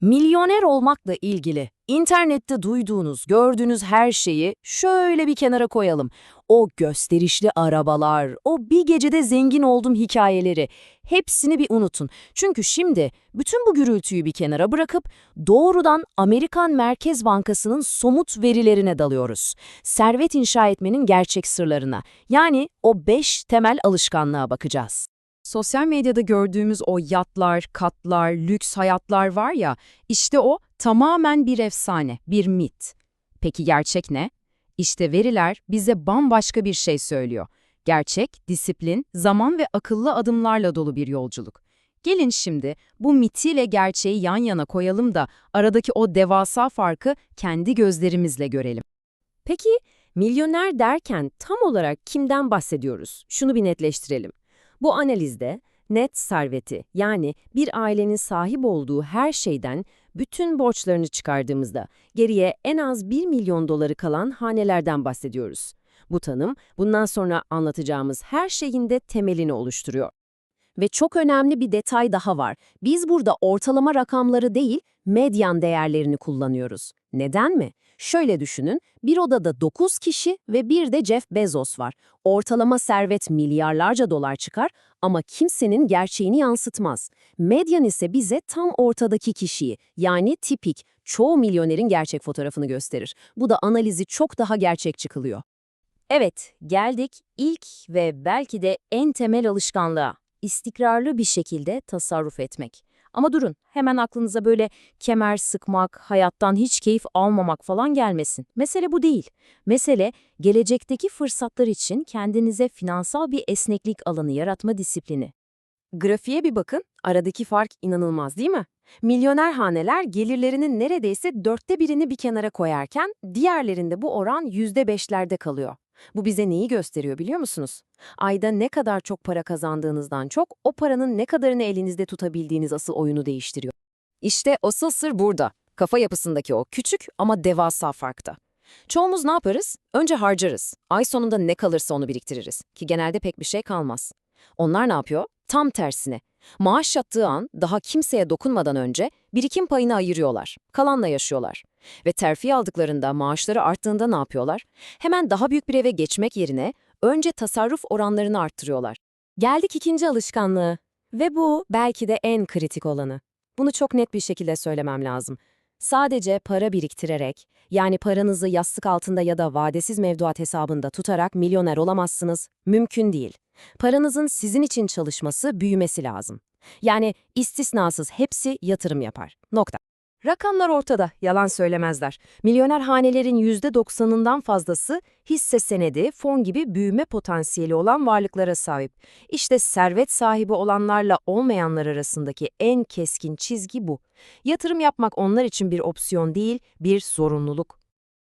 Milyoner olmakla ilgili internette duyduğunuz, gördüğünüz her şeyi şöyle bir kenara koyalım. O gösterişli arabalar, o bir gecede zengin oldum hikayeleri hepsini bir unutun. Çünkü şimdi bütün bu gürültüyü bir kenara bırakıp doğrudan Amerikan Merkez Bankası'nın somut verilerine dalıyoruz. Servet inşa etmenin gerçek sırlarına, yani o 5 temel alışkanlığa bakacağız. Sosyal medyada gördüğümüz o yatlar, katlar, lüks hayatlar var ya, işte o tamamen bir efsane, bir mit. Peki gerçek ne? İşte veriler bize bambaşka bir şey söylüyor. Gerçek, disiplin, zaman ve akıllı adımlarla dolu bir yolculuk. Gelin şimdi bu mitiyle gerçeği yan yana koyalım da aradaki o devasa farkı kendi gözlerimizle görelim. Peki milyoner derken tam olarak kimden bahsediyoruz? Şunu bir netleştirelim. Bu analizde net serveti yani bir ailenin sahip olduğu her şeyden bütün borçlarını çıkardığımızda geriye en az 1 milyon doları kalan hanelerden bahsediyoruz. Bu tanım bundan sonra anlatacağımız her şeyin de temelini oluşturuyor. Ve çok önemli bir detay daha var. Biz burada ortalama rakamları değil, medyan değerlerini kullanıyoruz. Neden mi? Şöyle düşünün, bir odada 9 kişi ve bir de Jeff Bezos var. Ortalama servet milyarlarca dolar çıkar ama kimsenin gerçeğini yansıtmaz. Medyan ise bize tam ortadaki kişiyi, yani tipik, çoğu milyonerin gerçek fotoğrafını gösterir. Bu da analizi çok daha gerçekçi kılıyor. Evet, geldik ilk ve belki de en temel alışkanlığa. İstikrarlı bir şekilde tasarruf etmek. Ama durun, hemen aklınıza böyle kemer sıkmak, hayattan hiç keyif almamak falan gelmesin. Mesele bu değil. Mesele, gelecekteki fırsatlar için kendinize finansal bir esneklik alanı yaratma disiplini. Grafiğe bir bakın, aradaki fark inanılmaz değil mi? Milyoner haneler gelirlerinin neredeyse dörtte birini bir kenara koyarken, diğerlerinde bu oran yüzde beşlerde kalıyor. Bu bize neyi gösteriyor biliyor musunuz? Ayda ne kadar çok para kazandığınızdan çok, o paranın ne kadarını elinizde tutabildiğiniz asıl oyunu değiştiriyor. İşte asıl sır burada. Kafa yapısındaki o küçük ama devasa farkta. Çoğumuz ne yaparız? Önce harcarız. Ay sonunda ne kalırsa onu biriktiririz. Ki genelde pek bir şey kalmaz. Onlar ne yapıyor? Tam tersine. Maaş yattığı an daha kimseye dokunmadan önce birikim payını ayırıyorlar. Kalanla yaşıyorlar. Ve terfi aldıklarında maaşları arttığında ne yapıyorlar? Hemen daha büyük bir eve geçmek yerine önce tasarruf oranlarını arttırıyorlar. Geldik ikinci alışkanlığı. Ve bu belki de en kritik olanı. Bunu çok net bir şekilde söylemem lazım. Sadece para biriktirerek, yani paranızı yastık altında ya da vadesiz mevduat hesabında tutarak milyoner olamazsınız. Mümkün değil. Paranızın sizin için çalışması, büyümesi lazım. Yani istisnasız hepsi yatırım yapar. Nokta. Rakamlar ortada, yalan söylemezler. Milyoner hanelerin %90'ından fazlası hisse senedi, fon gibi büyüme potansiyeli olan varlıklara sahip. İşte servet sahibi olanlarla olmayanlar arasındaki en keskin çizgi bu. Yatırım yapmak onlar için bir opsiyon değil, bir zorunluluk.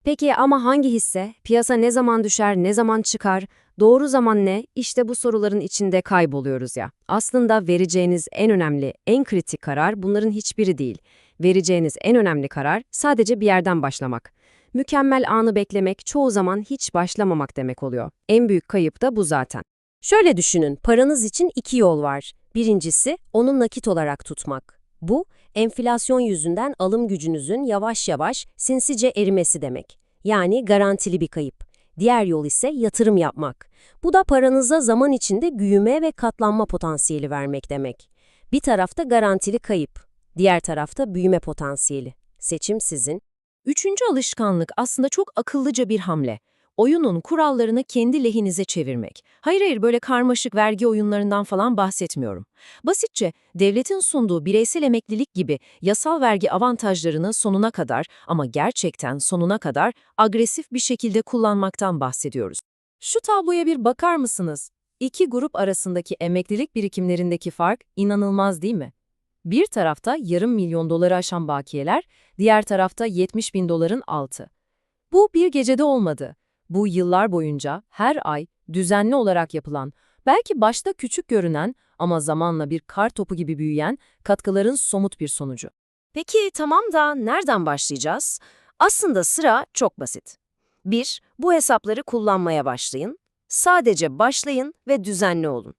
Peki ama hangi hisse? Piyasa ne zaman düşer, ne zaman çıkar? Doğru zaman ne? İşte bu soruların içinde kayboluyoruz ya. Aslında vereceğiniz en önemli, en kritik karar bunların hiçbiri değil. Vereceğiniz en önemli karar sadece bir yerden başlamak. Mükemmel anı beklemek çoğu zaman hiç başlamamak demek oluyor. En büyük kayıp da bu zaten. Şöyle düşünün, paranız için iki yol var. Birincisi, onu nakit olarak tutmak. Bu, enflasyon yüzünden alım gücünüzün yavaş yavaş sinsice erimesi demek. Yani garantili bir kayıp. Diğer yol ise yatırım yapmak. Bu da paranıza zaman içinde büyüme ve katlanma potansiyeli vermek demek. Bir tarafta garantili kayıp, diğer tarafta büyüme potansiyeli. Seçim sizin. Üçüncü alışkanlık aslında çok akıllıca bir hamle. Oyunun kurallarını kendi lehinize çevirmek. Hayır hayır böyle karmaşık vergi oyunlarından falan bahsetmiyorum. Basitçe devletin sunduğu bireysel emeklilik gibi yasal vergi avantajlarını sonuna kadar ama gerçekten sonuna kadar agresif bir şekilde kullanmaktan bahsediyoruz. Şu tabloya bir bakar mısınız? İki grup arasındaki emeklilik birikimlerindeki fark inanılmaz değil mi? Bir tarafta yarım milyon doları aşan bakiyeler, diğer tarafta 70 bin doların altı. Bu bir gecede olmadı. Bu yıllar boyunca her ay düzenli olarak yapılan, belki başta küçük görünen ama zamanla bir kar topu gibi büyüyen katkıların somut bir sonucu. Peki tamam da nereden başlayacağız? Aslında sıra çok basit. 1. Bu hesapları kullanmaya başlayın. Sadece başlayın ve düzenli olun.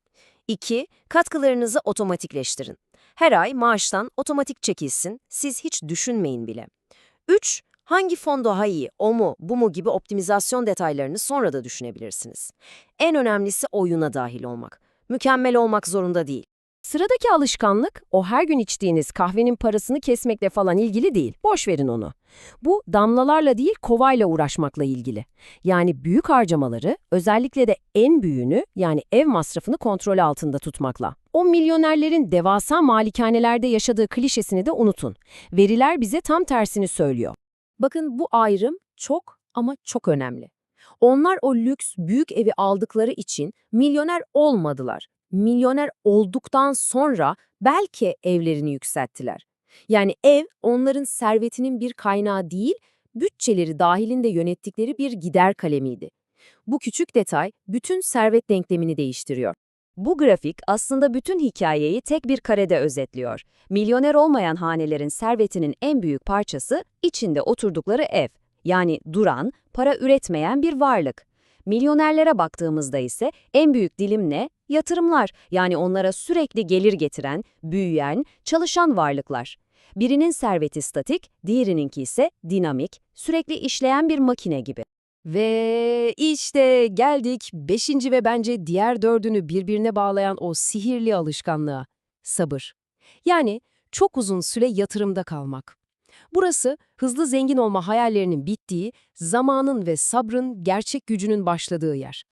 2. Katkılarınızı otomatikleştirin. Her ay maaştan otomatik çekilsin, siz hiç düşünmeyin bile. 3. Hangi fon daha iyi, o mu, bu mu gibi optimizasyon detaylarını sonra da düşünebilirsiniz. En önemlisi oyuna dahil olmak. Mükemmel olmak zorunda değil. Sıradaki alışkanlık, o her gün içtiğiniz kahvenin parasını kesmekle falan ilgili değil. Boş verin onu. Bu damlalarla değil kovayla uğraşmakla ilgili. Yani büyük harcamaları, özellikle de en büyüğünü yani ev masrafını kontrol altında tutmakla. O milyonerlerin devasa malikanelerde yaşadığı klişesini de unutun. Veriler bize tam tersini söylüyor. Bakın bu ayrım çok ama çok önemli. Onlar o lüks büyük evi aldıkları için milyoner olmadılar. Milyoner olduktan sonra belki evlerini yükselttiler. Yani ev onların servetinin bir kaynağı değil, bütçeleri dahilinde yönettikleri bir gider kalemiydi. Bu küçük detay bütün servet denklemini değiştiriyor. Bu grafik aslında bütün hikayeyi tek bir karede özetliyor. Milyoner olmayan hanelerin servetinin en büyük parçası içinde oturdukları ev. Yani duran, para üretmeyen bir varlık. Milyonerlere baktığımızda ise en büyük dilim ne? Yatırımlar. Yani onlara sürekli gelir getiren, büyüyen, çalışan varlıklar. Birinin serveti statik, diğerininki ise dinamik, sürekli işleyen bir makine gibi. Ve işte geldik beşinci ve bence diğer dördünü birbirine bağlayan o sihirli alışkanlığa. Sabır. Yani çok uzun süre yatırımda kalmak. Burası hızlı zengin olma hayallerinin bittiği, zamanın ve sabrın gerçek gücünün başladığı yer.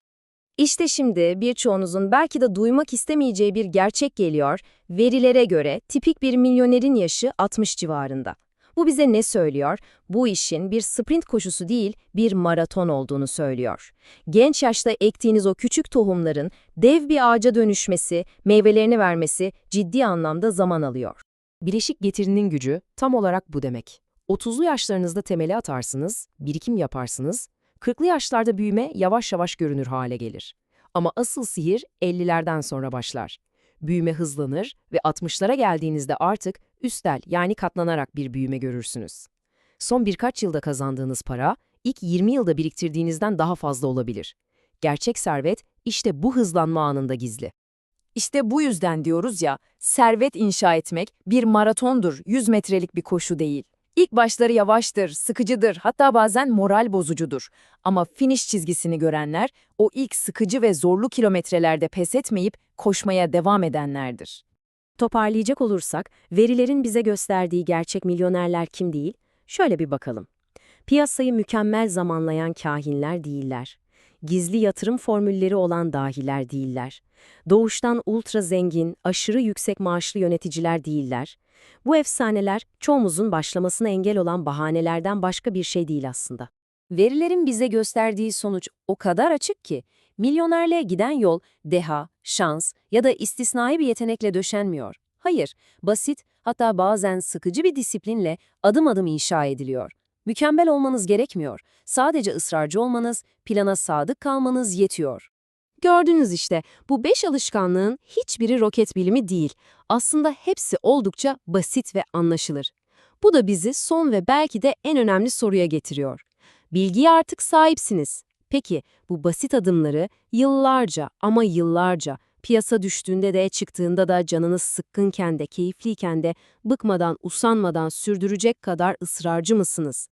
İşte şimdi birçoğunuzun belki de duymak istemeyeceği bir gerçek geliyor. Verilere göre tipik bir milyonerin yaşı 60 civarında. Bu bize ne söylüyor? Bu işin bir sprint koşusu değil, bir maraton olduğunu söylüyor. Genç yaşta ektiğiniz o küçük tohumların dev bir ağaca dönüşmesi, meyvelerini vermesi ciddi anlamda zaman alıyor. Bileşik getirinin gücü tam olarak bu demek. 30'lu yaşlarınızda temeli atarsınız, birikim yaparsınız, 40'lı yaşlarda büyüme yavaş yavaş görünür hale gelir. Ama asıl sihir 50'lerden sonra başlar. Büyüme hızlanır ve 60'lara geldiğinizde artık üstel yani katlanarak bir büyüme görürsünüz. Son birkaç yılda kazandığınız para, ilk 20 yılda biriktirdiğinizden daha fazla olabilir. Gerçek servet işte bu hızlanma anında gizli. İşte bu yüzden diyoruz ya, servet inşa etmek bir maratondur, 100 metrelik bir koşu değil. İlk başları yavaştır, sıkıcıdır, hatta bazen moral bozucudur. Ama finish çizgisini görenler, o ilk sıkıcı ve zorlu kilometrelerde pes etmeyip koşmaya devam edenlerdir. Toparlayacak olursak, verilerin bize gösterdiği gerçek milyonerler kim değil? Şöyle bir bakalım. Piyasayı mükemmel zamanlayan kahinler değiller. Gizli yatırım formülleri olan dahiler değiller. Doğuştan ultra zengin, aşırı yüksek maaşlı yöneticiler değiller. Bu efsaneler çoğumuzun başlamasına engel olan bahanelerden başka bir şey değil aslında. Verilerin bize gösterdiği sonuç o kadar açık ki, milyonerliğe giden yol deha, şans ya da istisnai bir yetenekle döşenmiyor. Hayır, basit, hatta bazen sıkıcı bir disiplinle adım adım inşa ediliyor. Mükemmel olmanız gerekmiyor. Sadece ısrarcı olmanız, plana sadık kalmanız yetiyor. Gördünüz işte, bu beş alışkanlığın hiçbiri roket bilimi değil. Aslında hepsi oldukça basit ve anlaşılır. Bu da bizi son ve belki de en önemli soruya getiriyor. Bilgiye artık sahipsiniz. Peki bu basit adımları yıllarca ama yıllarca piyasa düştüğünde de çıktığında da canınız sıkkınken de keyifliyken de bıkmadan usanmadan sürdürecek kadar ısrarcı mısınız?